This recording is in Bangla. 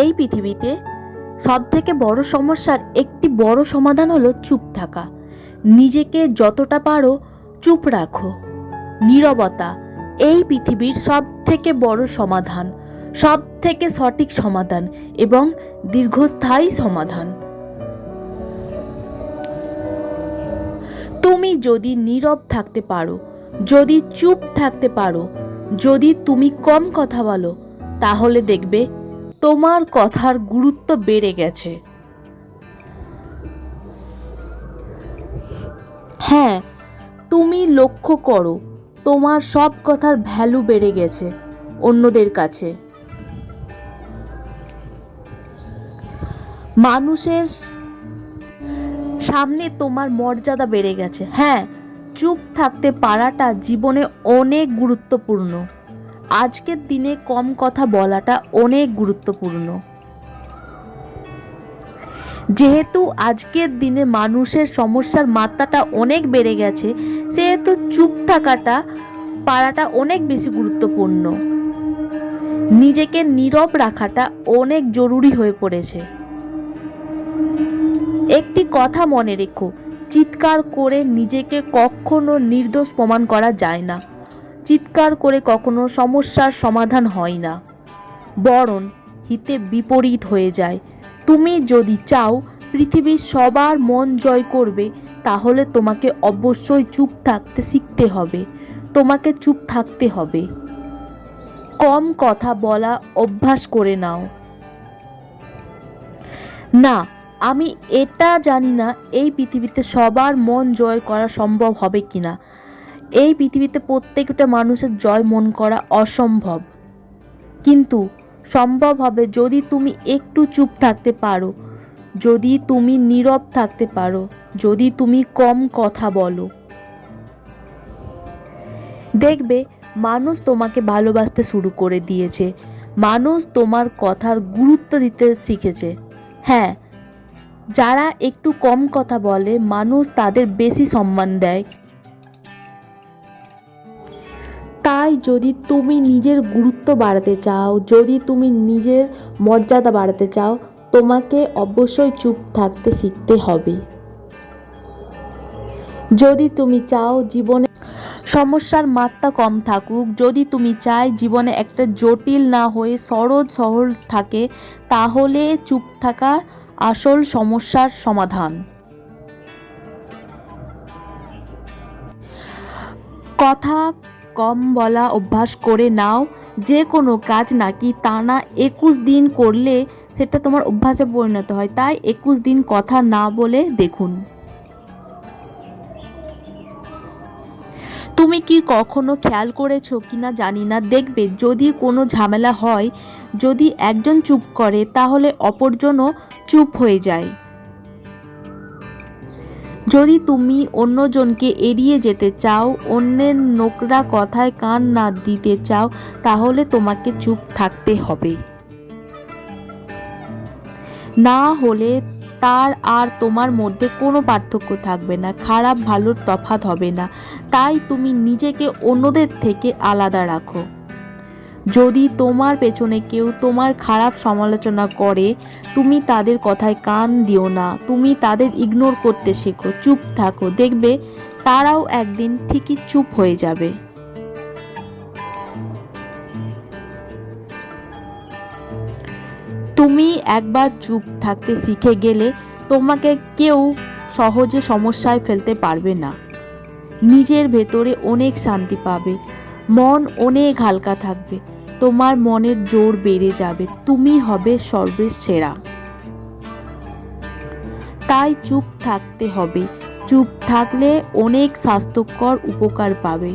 এই পৃথিবীতে সব থেকে বড় সমস্যার একটি বড় সমাধান হলো চুপ থাকা। নিজেকে যতটা পারো চুপ রাখো। নীরবতা, এই পৃথিবীর সব থেকে বড় সমাধান সব থেকে সঠিক সমাধান এবং দীর্ঘস্থায়ী সমাধান। তুমি যদি নীরব থাকতে পারো, যদি চুপ থাকতে পারো, যদি তুমি কম কথা বলো, তাহলে দেখবে তোমার কথার গুরুত্ব বেড়ে গেছে। হ্যাঁ তুমি লক্ষ্য করো, তোমার সব কথার ভ্যালু বেড়ে গেছে অন্যদের কাছে। মানুষের সামনে তোমার মর্যাদা বেড়ে গেছে। হ্যাঁ চুপ থাকতে পারাটা জীবনে অনেক গুরুত্বপূর্ণ। আজকের দিনে কম কথা বলাটা অনেক গুরুত্বপূর্ণ। যেহেতু আজকের দিনে মানুষের সমস্যার মাত্রাটা অনেক বেড়ে গেছে, সেহেতু চুপ থাকাটা, পারাটা অনেক বেশি গুরুত্বপূর্ণ। নিজেকে নীরব রাখাটা অনেক জরুরি হয়ে পড়েছে। একটি কথা মনে রেখো, চিৎকার করে নিজেকে কখনো নির্দোষ প্রমাণ করা যায় না। চিৎকার করে কখনো সমস্যার সমাধান হয় না। বরং হিতে বিপরীত হয়ে যায়। তুমি যদি চাও পৃথিবীর সবার মন জয় করবে, তাহলে তোমাকে অবশ্যই চুপ থাকতে শিখতে হবে। তোমাকে চুপ থাকতে হবে। কম কথা বলা অভ্যাস করে নাও। না, আমি এটা জানি না এই পৃথিবীতে সবার মন জয় করা সম্ভব হবে কিনা। এই পৃথিবীতে প্রত্যেকটা মানুষের জয় মন করা অসম্ভব। কিন্তু সম্ভব হবে যদি তুমি একটু চুপ থাকতে পারো, যদি তুমি নীরব থাকতে পারো, যদি তুমি কম কথা বলো। দেখবে, মানুষ তোমাকে ভালোবাসতে শুরু করে দিয়েছে। মানুষ তোমার কথার গুরুত্ব দিতে শিখেছে। হ্যাঁ যারা একটু কম কথা বলে, মানুষ তাদের বেশি সম্মান দেয়। তাই যদি তুমি নিজের গুরুত্ব বাড়াতে চাও, যদি তুমি নিজের মর্যাদা বাড়াতে চাও, তোমাকে অবশ্যই চুপ থাকতে শিখতে হবে। যদি তুমি চাও জীবনে সমস্যার মাত্রা কম থাকুক, যদি তুমি চাই জীবনে একটা জটিল না হয়ে সরল সহল থাকে, তাহলে চুপ থাকা আসল সমস্যার সমাধান। কথা কম বলা অভ্যাস করে নাও, যে কোনো কাজ নাকি টানা একুশ দিন করলে সেটা তোমার অভ্যাসে পরিণত হয়। তাই একুশ দিন কথা না বলে দেখুন। তুমি কি কখনো খেয়াল করেছ কি না জানি না। দেখবে যদি কোনো ঝামেলা হয়, যদি একজন চুপ করে, তাহলে অপরজনও চুপ হয়ে যায়। যদি তুমি অন্যজনকে এড়িয়ে যেতে চাও, অন্যের নোকরা কথায় কান না দিতে চাও, তাহলে তোমাকে চুপ থাকতে হবে। না হলে তার আর তোমার মধ্যে কোনো পার্থক্য থাকবে না, খারাপ ভালোর তফাৎ হবে না। তাই তুমি নিজেকে অন্যদের থেকে আলাদা রাখো। যদি তোমার পেছনে কেউ তোমার খারাপ সমালোচনা করে, তুমি তাদের কথায় কান দিও না। তুমি তাদের ইগনোর করতে শেখো, চুপ থাকো। দেখবে তারাও একদিন ঠিকই চুপ হয়ে যাবে। তুমি একবার চুপ থাকতে শিখে গেলে তোমাকে কেউ সহজে সমস্যায় ফেলতে পারবে না। নিজের ভেতরে অনেক শান্তি পাবে। মন অনেক হালকা থাকবে। তোমার মনের জোর বেড়ে যাবে। তুমি হবে সর্বের সেরা। তাই চুপ থাকতে হবে। চুপ থাকলে অনেক স্বাস্থ্যকর উপকার পাবে।